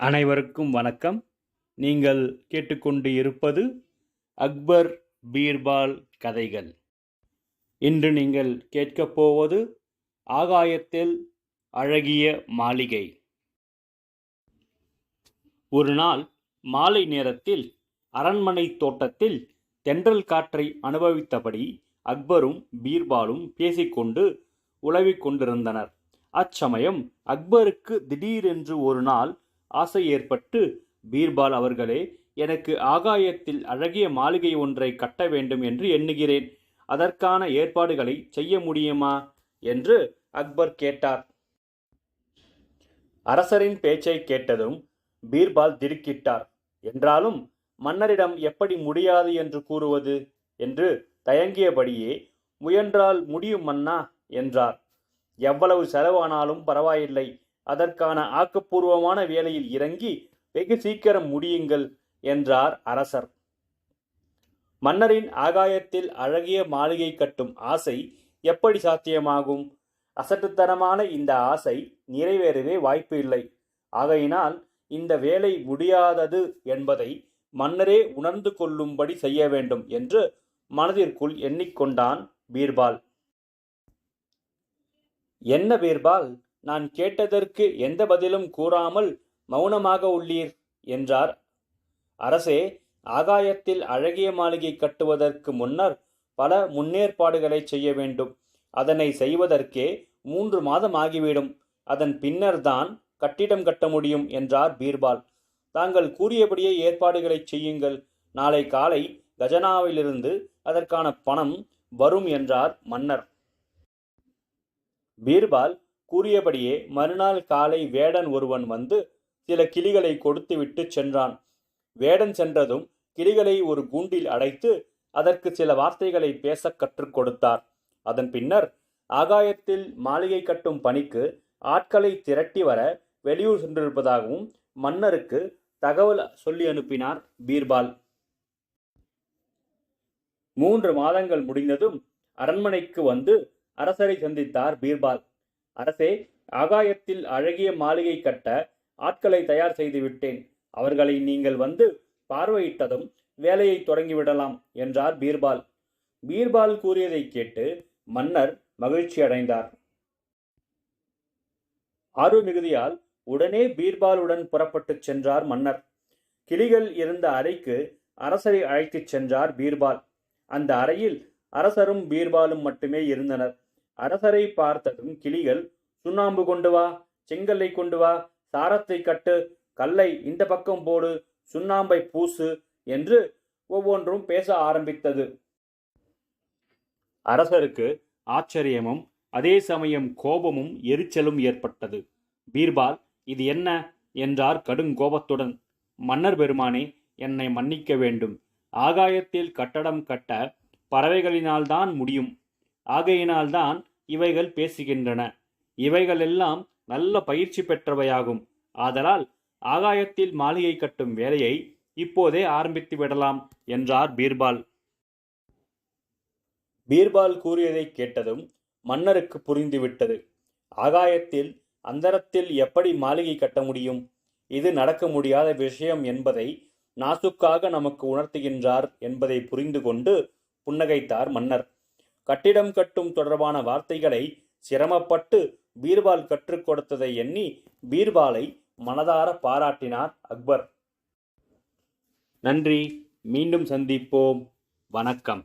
அனைவருக்கும் வணக்கம். நீங்கள் கேட்டுக்கொண்டு இருப்பது அக்பர் பீர்பால் கதைகள். இன்று நீங்கள் கேட்கப் போவது ஆகாயத்தில் அழகிய மாளிகை. ஒரு நாள் மாலை நேரத்தில் அரண்மனை தோட்டத்தில் தென்றல் காற்றை அனுபவித்தபடி அக்பரும் பீர்பாலும் பேசிக்கொண்டு உலவிக் கொண்டிருந்தனர். அச்சமயம் அக்பருக்கு திடீரென்று ஒரு நாள் ஆசை ஏற்பட்டு பீர்பால் அவர்களே எனக்கு ஆகாயத்தில் அழகிய மாளிகை ஒன்றை கட்ட வேண்டும் என்று எண்ணுகிறேன். அதற்கான ஏற்பாடுகளை செய்ய முடியுமா? என்று அக்பர் கேட்டார். அரசரின் பேச்சை கேட்டதும் பீர்பால் திடுக்கிட்டார். என்றாலும் மன்னரிடம் எப்படி முடியாது என்று கூறுவது? என்று தயங்கியபடியே முயன்றால் முடியும் மன்னா என்றார். எவ்வளவு செலவானாலும் பரவாயில்லை. அதற்கான ஆக்கப்பூர்வமான வேலையில் இறங்கி வெகு சீக்கிரம் முடியுங்கள் என்றார் அரசர். மன்னரின் ஆகாயத்தில் அழகிய மாளிகை கட்டும் ஆசை எப்படி சாத்தியமாகும்? அசட்டுத்தனமான இந்த ஆசை நிறைவேறவே வாய்ப்பு இல்லை. ஆகையினால் இந்த வேலை முடியாதது என்பதை மன்னரே உணர்ந்து கொள்ளும்படி செய்ய வேண்டும் என்று மனதிற்குள் எண்ணிக்கொண்டான் பீர்பால். என்ன பீர்பால்? நான் கேட்டதற்கு எந்த பதிலும் கூறாமல் மௌனமாக உள்ளீர் என்றார். அரசே ஆகாயத்தில் அழகிய மாளிகை கட்டுவதற்கு முன்னர் பல முன்னேற்பாடுகளை செய்ய வேண்டும். அதனை செய்வதற்கே மூன்று மாதம் ஆகிவிடும். அதன் பின்னர்தான் கட்டிடம் கட்ட முடியும் என்றார் பீர்பால். தாங்கள் கூறியபடியே ஏற்பாடுகளை செய்யுங்கள். நாளை காலை கஜனாவிலிருந்து அதற்கான பணம் வரும் என்றார் மன்னர். பீர்பால் கூறியபடியே மறுநாள் காலை வேடன் ஒருவன் வந்து சில கிளிகளை கொடுத்துவிட்டு சென்றான். வேடன் சென்றதும் கிளிகளை ஒரு கூண்டில் அடைத்து அதற்கு சில வார்த்தைகளை பேசக் கற்றுக் கொடுத்தார். அதன் பின்னர் ஆகாயத்தில் மாளிகை கட்டும் பணிக்கு ஆட்களை திரட்டி வர வெளியூர் சென்றிருப்பதாகவும் மன்னருக்கு தகவல் சொல்லி அனுப்பினார் பீர்பால். மூன்று மாதங்கள் முடிந்ததும் அரண்மனைக்கு வந்து அரசரை சந்தித்தார் பீர்பால். அரசே ஆகாயத்தில் அழகிய மாளிகை கட்ட ஆட்களை தயார் செய்து விட்டேன். அவர்களை நீங்கள் வந்து பார்வையிட்டதும் வேலையை தொடங்கிவிடலாம் என்றார் பீர்பால். பீர்பால் கூறியதை கேட்டு மன்னர் மகிழ்ச்சி அடைந்தார். ஆர்வ மிகுதியால் உடனே பீர்பாலுடன் புறப்பட்டுச் சென்றார் மன்னர். கிளிகள் இருந்த அறைக்கு அரசரை அழைத்துச் சென்றார் பீர்பால். அந்த அறையில் அரசரும் பீர்பாலும் மட்டுமே இருந்தனர். அரசரை பார்த்ததும் கிளிகள் சுண்ணாம்பு கொண்டு வா செங்கல்லை கொண்டு வா சாரத்தை கட்டு கல்லை இந்த பக்கம் போடு சுண்ணாம்பை பூசு என்று ஒவ்வொன்றும் பேச ஆரம்பித்தது. அரசருக்கு ஆச்சரியமும் அதே சமயம் கோபமும் எரிச்சலும் ஏற்பட்டது. பீர்பால் இது என்ன? என்றார் கடுங்கோபத்துடன் மன்னர் பெருமானே என்னை மன்னிக்க வேண்டும். ஆகாயத்தில் கட்டடம் கட்ட பறவைகளினால்தான் முடியும். ஆகையினால்தான் இவைகள் பேசுகின்றன. இவைகளெல்லாம் நல்ல பயிற்சி பெற்றவையாகும். ஆதலால் ஆகாயத்தில் மாளிகை கட்டும் வேலையை இப்போதே ஆரம்பித்து விடலாம் என்றார் பீர்பால். பீர்பால் கூறியதை கேட்டதும் மன்னருக்கு புரிந்துவிட்டது. ஆகாயத்தில் அந்தரத்தில் எப்படி மாளிகை கட்ட முடியும்? இது நடக்க முடியாத விஷயம் என்பதை நாசுக்காக நமக்கு உணர்த்துகின்றார் என்பதை புரிந்து கொண்டு புன்னகைத்தார் மன்னர். கட்டிடம் கட்டும் தொடர்பான வார்த்தைகளை சிரமப்பட்டு பீர்பால் கற்றுக் கொடுத்ததை எண்ணி பீர்பாலை மனதார பாராட்டினார் அக்பர். நன்றி. மீண்டும் சந்திப்போம். வணக்கம்.